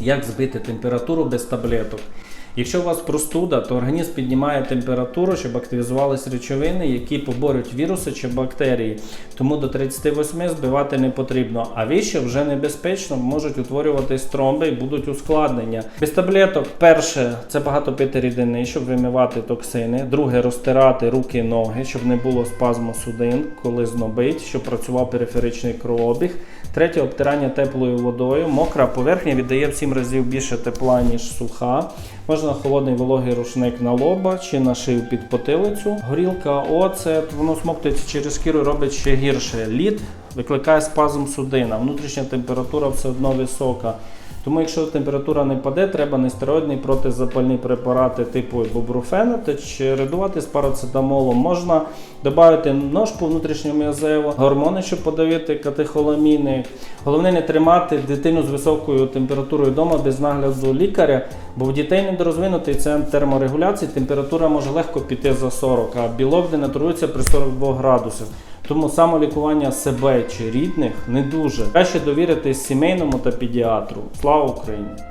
Як збити температуру без таблеток? Якщо у вас простуда, то організм піднімає температуру, щоб активізувалися речовини, які поборють віруси чи бактерії. Тому до 38 збивати не потрібно. А вище вже небезпечно, можуть утворюватись тромби і будуть ускладнення. Без таблеток, перше, це багато пити рідини, щоб вимивати токсини. Друге, розтирати руки, і ноги, щоб не було спазму судин, коли знобить, щоб працював периферичний кровообіг. Третє обтирання теплою водою. Мокра поверхня віддає в 7 разів більше тепла, ніж суха. Можна холодний вологий рушник на лоба чи на шию під потилицю. Горілка, оцет, воно смоктується через шкіру робить ще гірше. Лід викликає спазм судина, внутрішня температура все одно висока. Тому, якщо температура не паде, треба нестероїдний протизапальні препарати типу ібупрофена та чередувати з парацетамолом. Можна додати ножку внутрішньом'язеву, гормони, щоб подавити катехоламіни. Головне не тримати дитину з високою температурою вдома без нагляду лікаря, бо в дітей недорозвинутий центр терморегуляції температура може легко піти за 40, а білок денатурується при 42 градусах. Тому самолікування себе чи рідних не дуже. Краще довіритись сімейному та педіатру. Слава Україні!